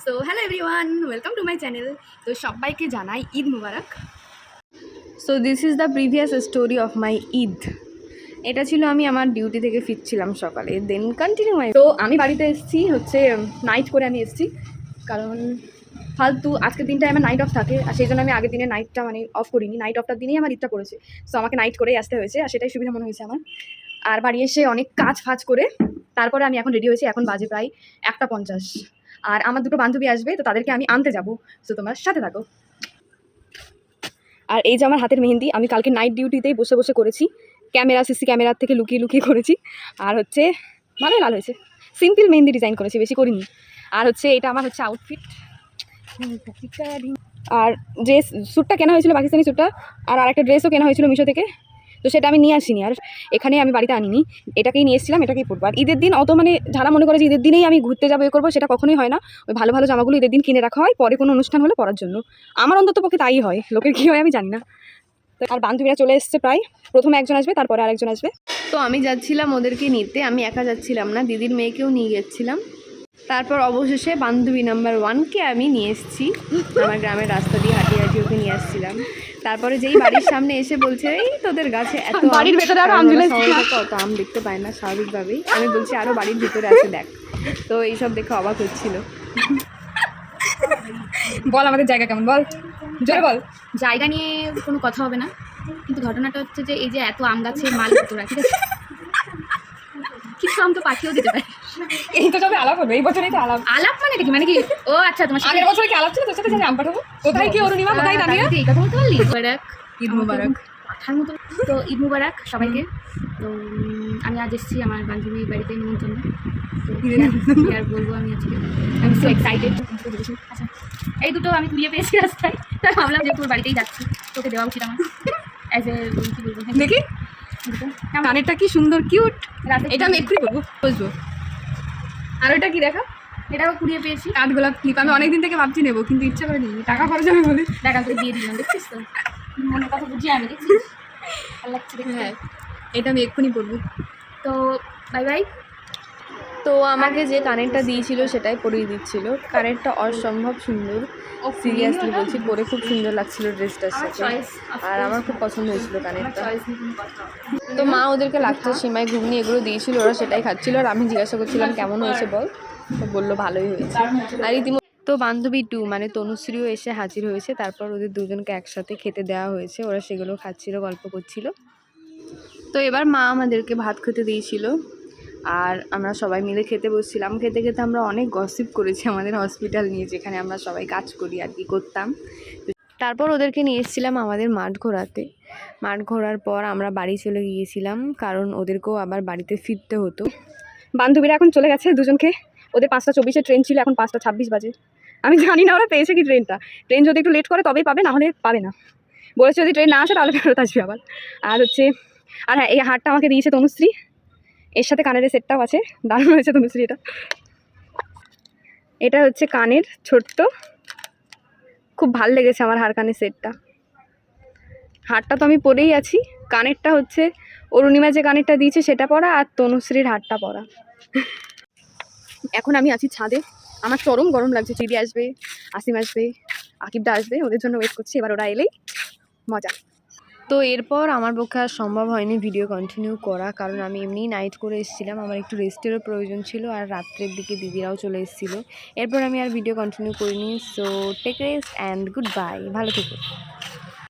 So hello everyone welcome to my channel তো সবাইকে জানাই Eid Mubarak. So this is the previous story of my Eid. এটা ছিল আমি আমার ডিউটি থেকে ফিরছিলাম সকালে। দেন কন্টিনিউ মাই তো আমি বাড়িতে এসেছি হচ্ছে নাইট করে আমি এসেছি। কারণ ফালতু, আজকের দিনটায় আমার নাইট অফ থাকে। আর সেই জন্য আমি আগের দিনে নাইটটা মানে অফ করিনি। নাইট অফটার দিনেই আমার ঈদটা পড়েছে। সো আমাকে নাইট করেই আসতে হয়েছে। আর সেটাই সুবিধা মনে হয়েছে আমার। আর বাড়ি এসে অনেক কাজ ফাজ করে, তারপরে আমি এখন রেডি হয়েছি। এখন বাজে প্রায় একটা পঞ্চাশ। আর আমার দুটো বান্ধবী আসবে, তো তাদেরকে আমি আনতে যাব। তো তোমার সাথে থাকো। আর এই যে আমার হাতের মেহেন্দি, আমি কালকে নাইট ডিউটিতেই বসে বসে করেছি। ক্যামেরা সিসি ক্যামেরার থেকে লুকিয়ে লুকিয়ে করেছি। আর হচ্ছে, ভালোই লাল হয়েছে। সিম্পল মেহেন্দি ডিজাইন করেছি, বেশি করিনি। আর হচ্ছে, এটা আমার হচ্ছে আউটফিট আর ড্রেস স্যুটটা কেনা হয়েছিল পাকিস্তানি স্যুটটা আর আরেকটা ড্রেসও কেনা হয়েছিল মিশো থেকে। তো সেটা আমি নিয়ে আসিনি। আর এখানে আমি বাড়িতে আনিনি। এটাকেই নিয়ে এসেছিলাম, এটাকেই পরবো। আর ঈদের দিন অত মানে যারা মনে করে যে ঈদের দিনেই আমি ঘুরতে যাব এ করব, সেটা কখনোই হয় না। ওই ভালো ভালো জামাগুলো ঈদের দিন কিনে রাখা হয়, পরে কোনো অনুষ্ঠান হলে পরার জন্য। আমার অন্তত পক্ষে তাই হয়। লোকের কী হয় আমি জানি না। আর বান্ধবীরা চলে এসছে প্রায়। প্রথমে একজন আসবে, তারপরে আরেকজন আসবে। তো আমি যাচ্ছিলাম ওদেরকে নিতে। আমি একা যাচ্ছিলাম না। দিদির মেয়েকেও নিয়ে গেছিলাম। তারপর অবশেষে বান্ধবী নাম্বার ওয়ানকে আমি নিয়ে এসেছি। আমার গ্রামের রাস্তা দিয়ে হাঁটিয়ে হাঁটিয়ে ওকে নিয়ে আসছিলাম। তারপরে যেই বাড়ির সামনে এসে বলছে এই তোদের গাছে এত বাড়ির ভেতরে আরও আম অত আম দেখতে পায় না স্বাভাবিকভাবেই। আমি বলছি আরও বাড়ির ভিতরে আছে দেখ। তো এইসব দেখে অবাক হচ্ছিল। বল আমাদের জায়গা কেমন বল। জোরে বল। জায়গা নিয়ে কোনো কথা হবে না কিন্তু ঘটনাটা হচ্ছে যে এই যে এত আম গাছের মাল তোরা ঠিক আছে? কিছু আম তো পাঠিয়েও দিতে পারে। এই তো সবে আলাপ হলো এই বছরই তো আলাপ। আলাপ মানে কি? মানে কি? ও আচ্ছা তোমার আগের বছরে কি আলাপ ছিল? তোর সাথে যে আম পাঠাবো কোথায় কি অরুণিমা? কোথায় দাঁড়িয়ে এই কথা বলতে পারলি? মুবারক। ঈদ মুবারক। পাঠার মতো। তো ঈদ মুবারক সবাইকে। তো আমি আজ এসেছি আমার বান্ধবীর বাড়িতে নিমন্ত্রণ। তো আর বলব আমি আজকে? আমি সো এক্সাইটেড আচ্ছা এই দুটো আমি কুড়িয়ে পেয়েছি রাস্তায়। তাই ভাবলাম যে তোর বাড়িতেই যাচ্ছি। তোকে দেওয়া উচিত আমার। অ্যাজ এ কী বলব দেখি। দুটো। কেমন? কানেরটা কি সুন্দর কিউট রাতে এটা আমি এক্ষুনি করব বুঝব আর ওটা কি দেখা এটাও কুড়িয়ে পেয়েছি। কাঠগোলাপ ক্লিপ আমি অনেকদিন থেকে ভাবছি নেব কিন্তু ইচ্ছা করে নিই টাকা খরচ হবে বলে। দেখা করে দিয়ে দিলাম দেখছিস তো? মনে কথা বুঝি আমি দেখছি ভালো লাগছে হ্যাঁ এটা আমি এক্ষুনি বলব তো বাই বাই তো আমাকে যে কানেরটা দিয়েছিল সেটাই পরিয়ে দিচ্ছিল। কানেরটা অসম্ভব সুন্দর। সিরিয়াসলি বলছি পরে খুব সুন্দর লাগছিল ড্রেসটার সাথে। আর আমার খুব পছন্দ হয়েছিল কানেরটা। তো মা ওদেরকে লাগছে সিমাই ঘুগনি এগুলো দিয়েছিল ওরা সেটাই খাচ্ছিল। আর আমি জিজ্ঞাসা করছিলাম কেমন হয়েছে বল? তো বলল ভালোই হয়েছে। আর ইতিমধ্যে তো বান্ধবী টু মানে তনুশ্রীও এসে হাজির হয়েছে। তারপর ওদের দুজনকে একসাথে খেতে দেওয়া হয়েছে। ওরা সেগুলো খাচ্ছিল গল্প করছিল। তো এবার মা আমাদেরকে ভাত খেতে দিয়েছিল। আর আমরা সবাই মিলে খেতে বসছিলাম। খেতে খেতে আমরা অনেক গসিপ করেছি আমাদের হসপিটাল নিয়ে, যেখানে আমরা সবাই কাজ করি আর কি, করতাম। তারপর ওদেরকে নিয়ে এসেছিলাম আমাদের মাঠ ঘোরাতে। মাঠ ঘোরার পর আমরা বাড়ি চলে গিয়েছিলাম, কারণ ওদেরকেও আবার বাড়িতে ফিরতে হতো। বান্ধবীরা এখন চলে গেছে দুজনকে। ওদের পাঁচটা চব্বিশে ট্রেন ছিল, এখন পাঁচটা ছাব্বিশ বাজে। আমি জানি না ওরা পেয়েছে কি ট্রেনটা। ট্রেন যদি একটু লেট করে তবেই পাবে, না হলে পাবে না। বলেছে যদি ট্রেন না আসে তাহলে ফেরত আসবে আবার। আর হচ্ছে, আর হ্যাঁ এই হারটা আমাকে দিয়েছে তনুশ্রী। এর সাথে কানের সেটটাও আছে, দারুণ হয়েছে তনুশ্রী এটা এটা হচ্ছে কানের ছোট্ট। খুব ভালো লেগেছে আমার হার কানের সেটটা। হারটা তো আমি পরেই আছি। কানেরটা হচ্ছে, অরুণিমা যে কানেরটা দিয়েছে সেটা পরা আর তনুশ্রীর হারটা পরা। এখন আমি আছি ছাদে। আমার চরম গরম লাগছে, চিড়ি আসবে, আসিম আসবে, আকিবদা আসবে, ওদের জন্য ওয়েট করছি, এবার ওরা এলেই মজা। তো এরপর আমার পক্ষে আর সম্ভব হয়নি ভিডিও কন্টিনিউ করা, কারণ আমি এমনিই নাইট করে এসেছিলাম। আমার একটু রেস্টেরও প্রয়োজন ছিল আর রাত্রের দিকে দিদিরাও চলে এসেছিল। এরপর আমি আর ভিডিও কন্টিনিউ করিনি so take rest and good bye ভালো থেকো।